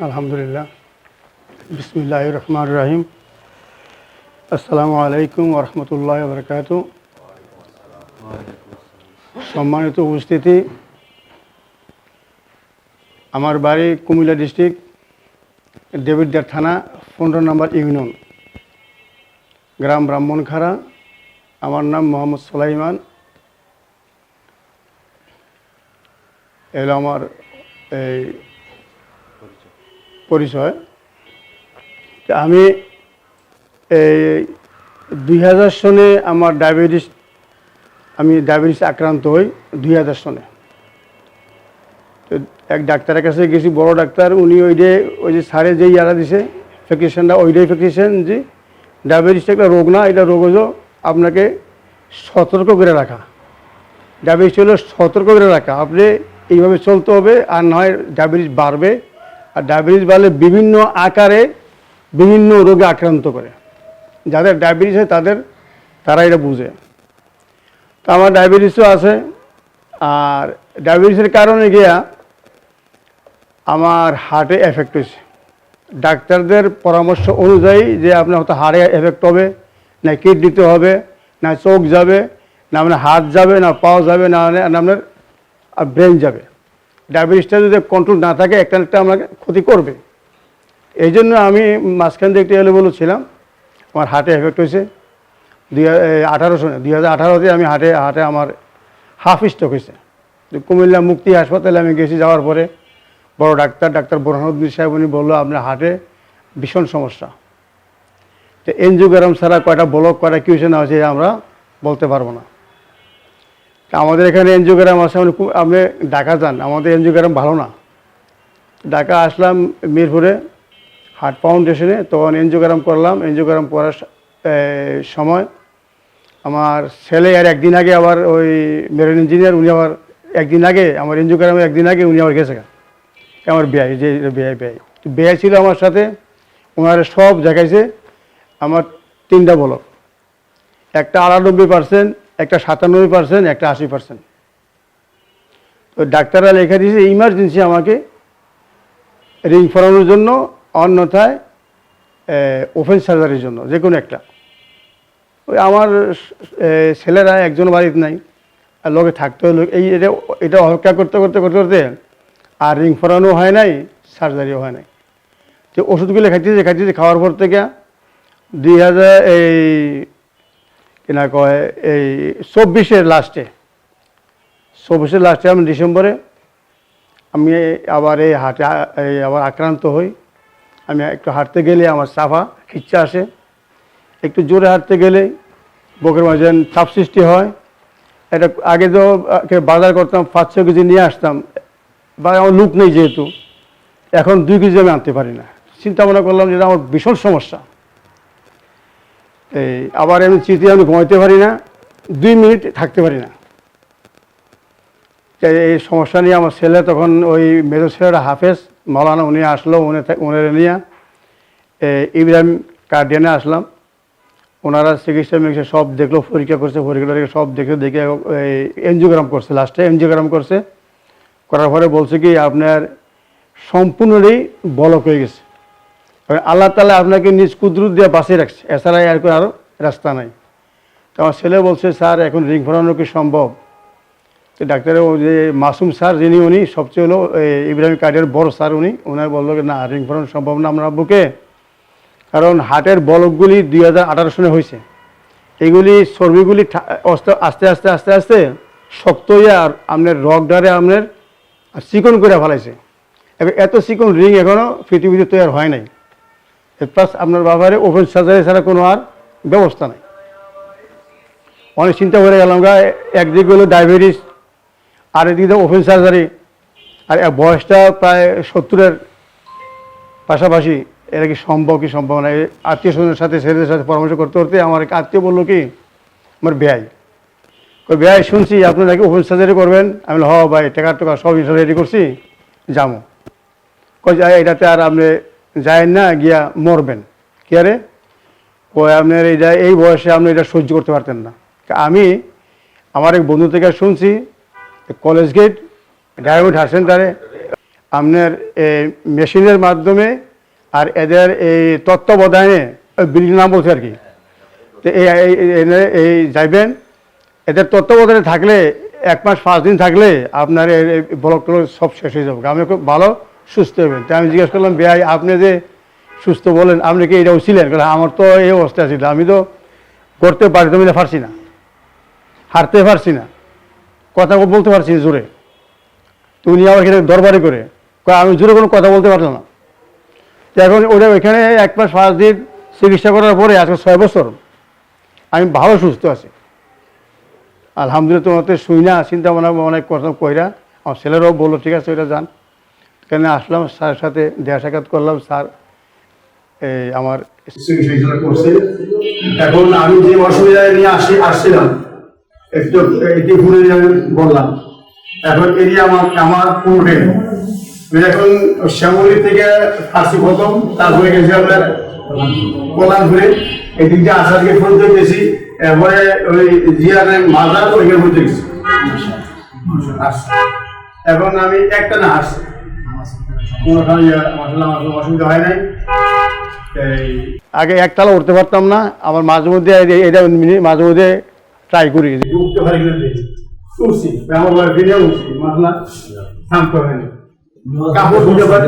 আলহামদুলিল্লাহ। বিসমিল্লাহ রহমান রাহিম। আসসালামু আলাইকুম রহমতুল্লাহ বরকাত সম্মানিত উপস্থিতি। আমার বাড়ি কুমিল্লা ডিস্ট্রিক্ট, দেবিদ্যার থানা, পনেরো নম্বর ইউনিয়ন। গ্রাম ব্রাহ্মণখাড়া। আমার নাম মোহাম্মদ সোলাইমান। এলো আমার এই পরিচয়। আমি এই দুই হাজার সনে আমার ডায়াবেটিস, আমি ডায়াবেটিস আক্রান্ত হই দুই হাজার সনে। তো এক ডাক্তারের কাছে গেছি, বড় ডাক্তার, উনি ওই যে ওই যে সারে যে ইয়ারা দিছে প্রেসক্রিপশনটা ওইটাই প্রেসক্রিপশন যে ডায়াবেটিস একটা রোগ না, এটা রোগ হলো আপনাকে সতর্ক করে রাখা। ডায়াবেটিস হলো সতর্ক করে রাখা। আপনি এইভাবে চলতে হবে, আর নয় ডায়াবেটিস বাড়বে। আর ডায়াবেটিস বাড়লে বিভিন্ন আকারে বিভিন্ন রোগে আক্রান্ত করে। যাদের ডায়াবেটিস হয় তাদের তারা এটা বুঝে। তো আমার ডায়াবেটিসও আছে, আর ডায়াবেটিসের কারণে গিয়া আমার হার্টে এফেক্ট হয়েছে। ডাক্তারদের পরামর্শ অনুযায়ী যে আপনার হয়তো হাড়ে এফেক্ট হবে, না কিডনিতে হবে, না চোখ যাবে, না আপনার হাত যাবে, না পাও যাবে, না আপনার ব্রেন যাবে। ডায়াবেটিসটা যদি কন্ট্রোল না থাকে, একটা একটা আমাকে ক্ষতি করবে। এই জন্য আমি মাঝখান দিয়ে একটু এলেবলু ছিলাম। আমার হার্টে এফেক্ট হয়েছে। দুই আঠারো সনে, দুই হাজার আঠারোতে আমি হাটে হাটে আমার হাফ স্ট্রোক হয়েছে। কুমিল্লা মুক্তি হাসপাতালে আমি গেছি যাওয়ার পরে, বড় ডাক্তার ডাক্তার বোরহানুদ্দিন সাহেব উনি বলল, আপনার হাটে ভীষণ সমস্যা। তো এনজিওগ্রাম ছাড়া কয়টা ব্লক কয়টা কিউশন আছে আমরা বলতে পারব না। আমাদের এখানে এনজিওগ্রাম আছে কু- আপনি ঢাকা যান, আমাদের এনজিও এনজিওগ্রাম ভালো না। ঢাকা আসলাম মিরপুরে হার্ট ফাউন্ডেশনে, তখন এনজিও এনজিওগ্রাম করলাম। এনজিও এনজিওগ্রাম করার সময় আমার ছেলে আর একদিন আগে আবার ওই মেরিন ইঞ্জিনিয়ার, উনি আবার একদিন আগে, আমার এনজিও এনজিওগ্রামে একদিন আগে উনি আবার গেছে আমার বেয়াই যে বেয়াই বেয়াই বেয়াই ছিল আমার সাথে, ওনারা সব দেখাইছে, আমার তিনটা বলক। একটা আটানব্বই পার্সেন্ট একটা সাতানব্বই পার্সেন্ট, একটা আশি পার্সেন্ট। তো ডাক্তাররা লেখা দিয়েছে ইমার্জেন্সি আমাকে রিং ফরানোর জন্য, অন্যথায় ওপেন সার্জারির জন্য যে কোনো একটা। ওই আমার ছেলেরা একজন বাড়িতে নাই, আর লোকে থাকতে হলো, এই এটা এটা অপেক্ষা করতে করতে করতে করতে, আর রিং ফরানো হয় নাই সার্জারিও হয় নাই। তো ওষুধগুলো খাইতেছে খাইতেছে, খাওয়ার পর থেকে দুই হাজার, এই কিনা কয়, এই চব্বিশের লাস্টে চব্বিশের লাস্টে আমি ডিসেম্বরে আমি আবার এই হাটে, এই আবার আক্রান্ত হই। আমি একটু হাঁটতে গেলে আমার চাপা, খিচ্ছা আসে। একটু জোরে হাঁটতে গেলে বকের মাঝে চাপ সৃষ্টি হয়। এটা আগে তো বাজার করতাম, পাঁচ ছ কেজি নিয়ে আসতাম। বা আমার লুক নেই যেহেতু, এখন দুই কেজি আমি আনতে পারি না। চিন্তা ভাবনা করলাম যেটা আমার ভীষণ সমস্যা। এই, আবার আমি চিঠি আমি ঘুমাইতে পারি না, দুই মিনিট থাকতে পারি না। এই সমস্যা নিয়ে আমার ছেলে তখন ওই মেজর ছেলেরা হাফেজ, মৌলানা উনি আসলো, উনি উনারে নিয়ে। ইব্রাহিম কার্ডিয়ানে আসলাম। ওনারা চিকিৎসা মিকিৎসা সব দেখল, পরীক্ষা করছে, পরীক্ষা সব দেখে দেখে এনজিওগ্রাম করছে লাস্টে এনজিওগ্রাম করছে। করার পরে বলছে কি, আপনার সম্পূর্ণই বলক হয়ে গেছে। আল্লাহ তালা আপনাকে নিজ কুদরত দিয়ে বাঁচিয়ে রাখছে। এছাড়া আর কোনো আরও রাস্তা নাই। তো আমার ছেলে বলছে, স্যার, এখন রিং ফরানো কি সম্ভব? তো ডাক্তারের যে মাসুম স্যার, যিনি উনি, সবচেয়ে হলো ইব্রাহিম কার্ডের বড় স্যার উনি ওনার বলল না, রিং ফরানো সম্ভব না আমরা বুকে কারণ হার্টের বলকগুলি দুই হাজার আঠারো সনে হয়েছে। এগুলি চর্বিগুলি আস্তে আস্তে আস্তে আস্তে শক্ত হয়ে আর আপনার রক ডারে আপনার চিকন করে ফেলাইছে। এত চিকন রিং এখনও পৃথিবীতে তৈরি হয় নাই। প্লাস আপনার বাবারে ওপেন সার্জারি ছাড়া কোনো আর ব্যবস্থা নাই। অনেক চিন্তা করে গেলাম গা, একদিকে হলো ডায়াবেটিস আর এদিকে ওপেন সার্জারি আর বয়সটা প্রায় সত্তরের পাশাপাশি, এটা কি সম্ভব কি সম্ভব না? আত্মীয় স্বজনের সাথে, ছেলেদের সাথে পরামর্শ করতে করতে আমার এক আত্মীয় বলল কি, আমার ব্যয় কই বেয়াই শুনছি আপনি নাকি ওপেন সার্জারি করবেন? আমি হ ভাই টাকা টাকা সব ইনশোর রেডি করছি, যাব। কই যায় এটাতে আর আপনি যায় না, গিয়া মরবেন। কি আরে কই আপনার এইটা, এই বয়সে আপনি এটা সহ্য করতে পারতেন না। আমি আমার এক বন্ধু থেকে শুনছি কলেজ গেট ডায়াবেট হার সেন্টারে আপনার এই মেশিনের মাধ্যমে আর এদের এই তত্ত্বাবধানে বিল্ডিং নাম বলছে আর কি। তো এই যাইবেন। এদের তত্ত্বাবধানে থাকলে, এক মাস, পাঁচ দিন থাকলে আপনার এই এই ব্লক সব শেষ হয়ে যাবে। আপনি খুব ভালো সুস্থ হবেন তাই আমি জিজ্ঞেস করলাম, ভাই, আপনি যে সুস্থ বলেন, আপনি কি এটাও ছিলেন? কারণ আমার তো এই অবস্থা ছিল। আমি তো করতে পারি, তো মিলে পারছি না। হারতে পারছি না। কথা বলতে পারছি না জোরে। তো উনি আমার এখানে দরবারে করে। আমি জোরে কোনো কথা বলতে পারলাম না। তো এখন ওটা ওইখানে এক মাস, পাঁচ দিন চিকিৎসা করার পরে আজকে ছয় বছর আমি ভালো সুস্থ আছি। আলহামদুলিল্লাহ তোমাদের শুই না, চিন্তা ভাবনা অনেক কথা কইরা। আমার ছেলেরাও বলল, ঠিক আছে, ওইটা যান। এখানে আসলাম, স্যারের সাথে দেখা সাক্ষাৎ করলাম। স্যার, এই আমার করছে এখন আমি যে অসুবিধায় নিয়ে আসি আসছিলাম, একটু এটি ঘুরে আমি বললাম, এখন এটি আমার আমার পূর্বে এখন শ্যামলি থেকে আসছি প্রথম, তারপরে গেছি আপনার কলাম ঘুরে। এই দিক দিয়ে দিকে পর্যন্ত গেছি, এরপরে ওই জিয়ারের মাজার ওইখানে পর্যন্ত গেছি। এখন আমি একটা না আসছি অসুবিধা হয় নাই আগে একতলা উঠতে পারতাম না আমার মাঝে মধ্যে এটা মাঝে মধ্যে ট্রাই করি। উঠতে পারি উঠছি আমার বাড়ি উঠছি মাসলা থামতে হয়নি। কাপড় ধুতে পারি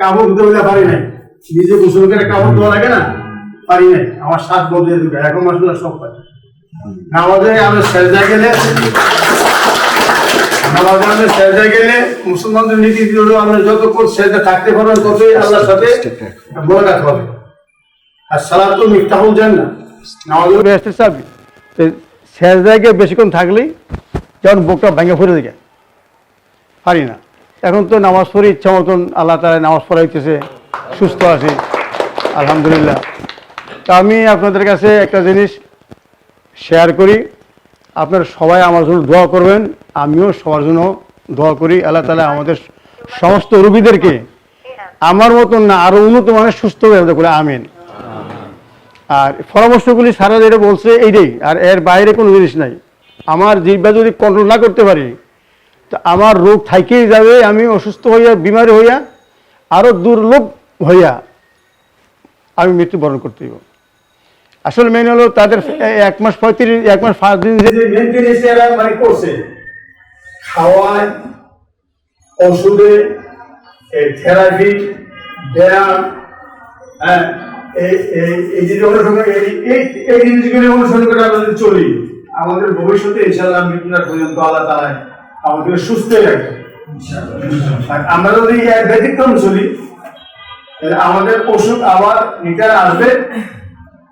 কাপড় ধুতে পারি নাই। নিজে গোসল করে কাপড় ধোয়া লাগে না পারি নাই। আমার শ্বাস বদলে দিবে এখন মাসলা সব পারি। আমাদের আমরা সেজা গেলে আমাদের আমরা সেজা গেলে মুসলমানদের নীতি আমরা যতক্ষণ সেজা থাকতে পারবেন ততই আল্লাহর সাথে বরকত হবে। আর সালাত তো মিফতাহুল জান্নাহ। নামাজের তো সেজদায় বেশিক্ষণ থাকলেই যেমন বুকটা ভেঙে পড়ে দিকে পারি না। এখন তো নামাজ পড়ে, ইচ্ছা মতন আল্লাহ তালা নামাজ পড়াইতেছে সুস্থ আছি, আলহামদুলিল্লাহ। তা আমি আপনাদের কাছে একটা জিনিস শেয়ার করি। আপনারা সবাই আমার জন্য দোয়া করবেন, আমিও সবার জন্য দোয়া করি, আল্লাহ তালা আমাদের সমস্ত রুগীদেরকে আমার মতন না, আরও উন্নত মানের সুস্থ হয়ে করে আমিন। আর পরামর্শগুলি সারা যেটা বলছে এইটাই, আর এর বাইরে কোনো জিনিস নাই। আমার জিব্বা যদি কন্ট্রোল না করতে পারি, তো আমার রোগ থাইকেই যাবে, আমি অসুস্থ হইয়া, বিমারি হইয়া, আরও দুর্লভ হইয়া আমি মৃত্যুবরণ করতে হইব। আসলে মেন হলো তাদের এক মাস পঁয়ত্রিশ, এক মাস পাঁচ দিন যে মানে করছে। খাওয়ায় ওষুধে থেরাপি ব্যায়াম হ্যাঁ এই এই- এই যে অনুসরণ এই এই এই জিনিসগুলি অনুসরণ করে আমরা যদি চলি। আমাদের ভবিষ্যতে ইনশাআল্লাহ মৃত্যুর পর্যন্ত আল্লাহ তাআলা আমাদের সুস্থ আর আমরা যদি এর ব্যতিক্রম চলি তাহলে আমাদের ওষুধ আবার রিটার্ন আসবে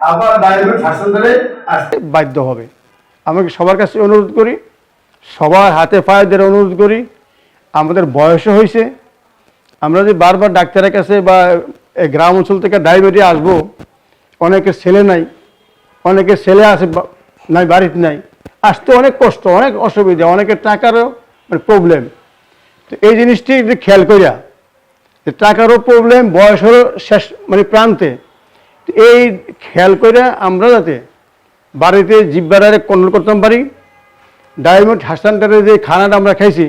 আবার বাইরে হাসপাতালে আসতে বাধ্য হবে। আমাকে সবার কাছে অনুরোধ করি সবার হাতে পায়েদের অনুরোধ করি। আমাদের বয়সও হয়েছে। আমরা যে বারবার ডাক্তারের কাছে বা গ্রাম অঞ্চল থেকে ডায়াবেটিস আসব, অনেকের ছেলে নাই, অনেকের ছেলে আছে নাই, বাড়িতে নাই। আসতে অনেক কষ্ট, অনেক অসুবিধা, অনেকের টাকারও মানে প্রবলেম তো এই জিনিসটি একটু খেয়াল করিয়া যে টাকারও প্রবলেম বয়সেরও শেষ মানে প্রান্তে। এই খেয়াল করে আমরা যাতে বাড়িতে জিব্বারে কন্ট্রোল করতে পারি ডায়মন্ড হাসানটারে যে খানাটা আমরা খাইছি,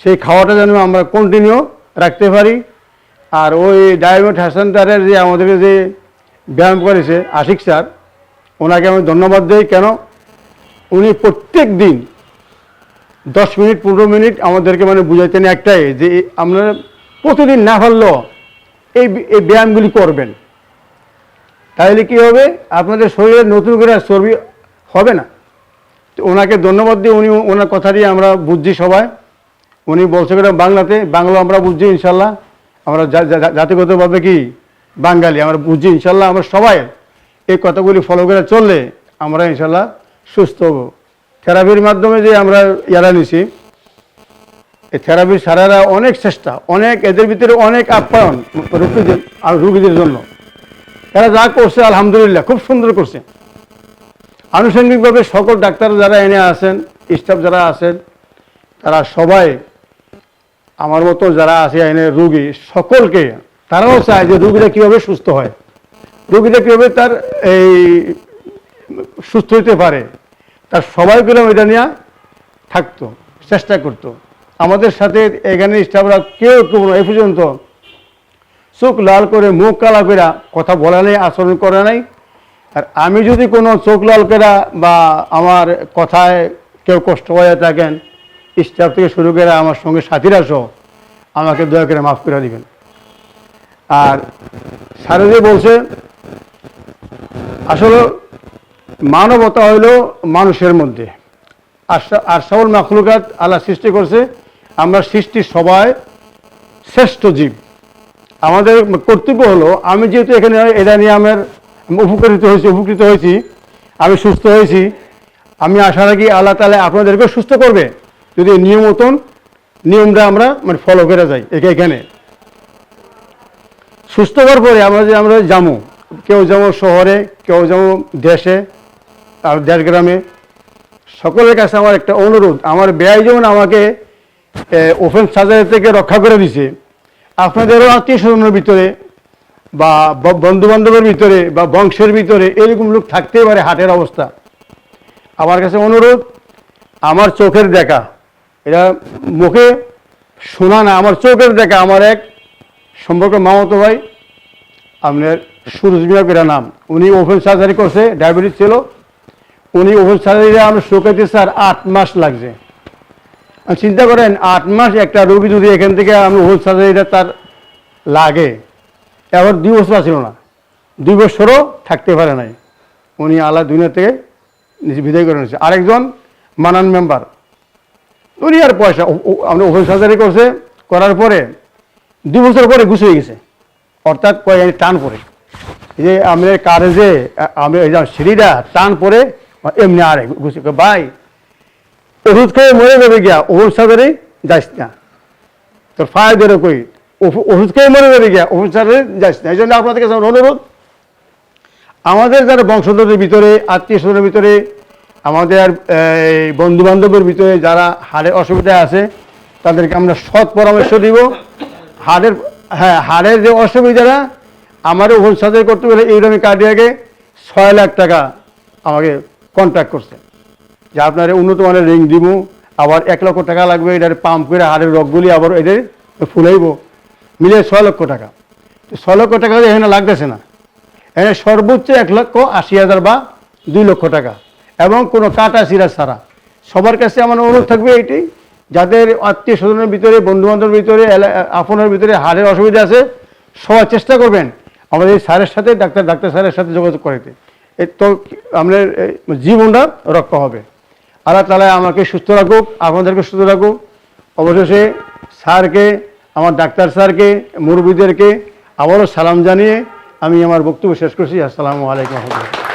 সেই খাওয়াটা যেন আমরা কন্টিনিউ রাখতে পারি। আর ওই ডায়মন্ড হাসানটারের যে আমাদেরকে যে ব্যায়াম করেছে আশিক স্যার, ওনাকে আমি ধন্যবাদ দিই, কেন? উনি প্রত্যেক দিন দশ মিনিট, পনেরো মিনিট আমাদেরকে মানে বুঝাইতেন একটাই, যে আমরা প্রতিদিন না পারলেও এই এই ব্যায়ামগুলি করবেন। তাহলে কি হবে? আপনাদের শরীরে নতুন করে চর্বি হবে না। ওনাকে ধন্যবাদ দিয়ে উনি ওনার কথাটি আমরা বুঝছি সবাই। উনি বলছে করে বাংলাতে, বাংলা আমরা বুঝছি ইনশাল্লাহ। আমরা জাতিগতভাবে কি? বাঙালি, আমরা বুঝছি ইনশাল্লাহ। আমরা সবাই এই কথাগুলি ফলো করে চললে আমরা ইনশাল্লাহ সুস্থ হব। থেরাপির মাধ্যমে যে আমরা ইয়ারা নিছি, এই থেরাপির সারারা অনেক চেষ্টা, অনেক এদের ভিতরে অনেক আপ্যায়ন রুগীদের আর রুগীদের জন্য। এরা যা করছে, আলহামদুলিল্লাহ, খুব সুন্দর করছে। আনুষঙ্গিকভাবে সকল ডাক্তার যারা এনে আছেন স্টাফ যারা আছেন, তারা সবাই আমার মতো যারা আছে এনে রুগী, সকলকে, তারাও চায় যে রুগীরা কীভাবে সুস্থ হয়। রুগীরা কীভাবে তার এই সুস্থ হতে পারে, তার সবাই পেলাম এটা নিয়ে থাকতো, চেষ্টা করতো। আমাদের সাথে এখানে স্টাফরা কেউ কেউ এ পর্যন্ত চোখ লাল করে, মুখ কালা করে কথা বলা নেই, আচরণ করে নাই। আর আমি যদি কোনো চোখ লাল করে বা আমার কথায় কেউ কষ্ট হয়ে থাকেন, স্টাফ থেকে শুরু করে আমার সঙ্গে সাথীরা সহ, আমাকে দয়া করে মাফ করে দিবেন। আর স্যারে যে বলছে, আসলে মানবতা হইল মানুষের মধ্যে। আশা- আশাউল মাখলুকাত আল্লাহ সৃষ্টি করছে, আমরা সৃষ্টি সবাই শ্রেষ্ঠ জীব। আমাদের কর্তব্য হলো, আমি যেহেতু এখানে এটা আমার উপকৃত হয়েছি উপকৃত হয়েছি। আমি সুস্থ হয়েছি। আমি আশা রাখি আল্লাহ তালা আপনাদেরকে সুস্থ করবে। যদি নিয়ম মতন নিয়মটা আমরা মানে ফলো করে যাই, একে এখানে। সুস্থ হওয়ার পরে আমরা যে আমরা যাব, কেউ যেমন শহরে, কেউ যেমন দেশে, আর দেশ গ্রামে, সকলের কাছে আমার একটা অনুরোধ, আমার ব্যয় যেমন আমাকে ওপেন সার্জারি থেকে রক্ষা করে দিছে, আপনাদেরও আত্মীয় স্বজনের ভিতরে বা বন্ধু বান্ধবের ভিতরে বা বংশের ভিতরে এরকম লোক থাকতেই পারে হাটের অবস্থা। আমার কাছে অনুরোধ, আমার চোখের দেখা, এটা মুখে শোনা না, আমার চোখের দেখা, আমার এক সম্পর্ক মামতো ভাই, আপনার সুরজ মিয়া নাম। উনি ওভেন সার্জারি করছে, ডায়াবেটিস ছিল। উনি ওভেন সার্জারি আমরা শোকাইতে স্যার আট মাস লাগছে। চিন্তা করেন, আট মাস একটা রোগী যদি এখান থেকে আমি ওভেন সার্জারিটা তার লাগে এবার দুই বছর ছিল না। দুই বছরও থাকতে পারে নাই। উনি আল্লাহ দুনিয়া থেকে বিদায় করে নিয়েছে। আরেকজন মানান মেম্বার। উনি আর পয়সা আমরা ওপেন সার্জারি করছে করার পরে দুই বছর পরে গুছিয়ে গেছে। অর্থাৎ কয় টান পরে। যে আমরা কারে যে আমরা সিঁড়িটা টান পরে এমনি আরে কয়, ভাই ওষুধ খেয়ে মরে যাবে গিয়া ওষুধ সার্জারি যাইস না। তোর ফায়দের কই? ওষু- ওষুধ খেয়ে মরে যাবে গিয়া। ওষুধ সার্জারি যাইস না এই জন্য আপনাদের কাছে অনুরোধ আমাদের যারা বংশধরের ভিতরে আত্মীয় স্বজনের ভিতরে, আমাদের বন্ধু বান্ধবের ভিতরে যারা হাড়ের অসুবিধা আছে, তাদেরকে আমরা সৎ পরামর্শ দিব। হাড়ের হ্যাঁ হাড়ের যে অসুবিধাটা আমার ওষুধ সাথে করতে গেলে এইরকম কার্ডিয়াকে ছয় লাখ টাকা আমাকে কন্ট্যাক্ট করছে। যে আপনার উন্নত মানের রিং দিব, আবার এক লক্ষ টাকা লাগবে, এটার পাম্প করে হাড়ের রোগগুলি আবার এদের ফুলাইব। মিলে ছয় লক্ষ টাকা। ছয় লক্ষ টাকা এখানে লাগতেছে না। এখানে সর্বোচ্চ এক লক্ষ আশি হাজার বা দুই লক্ষ টাকা এবং কোনো কাটা সিরা ছাড়া। সবার কাছে আমার অনুরোধ থাকবে এইটাই যাদের আত্মীয় স্বজনের ভিতরে বন্ধু বান্ধবের ভিতরে আপনার ভিতরে হাড়ের অসুবিধা আছে, সবার চেষ্টা করবেন আমাদের স্যারের সাথে, ডাক্তার ডাক্তার স্যারের সাথে যোগাযোগ করতে এ তো এই জীবনটা রক্ষা হবে। আল্লাহ তালা আমাকে সুস্থ রাখুক, আপনাদেরকে সুস্থ রাখুক। অবশেষে স্যারকে আমার ডাক্তার স্যারকে মুরব্বীদেরকে আবারও সালাম জানিয়ে আমি আমার বক্তব্য শেষ করছি। আসসালামু আলাইকুম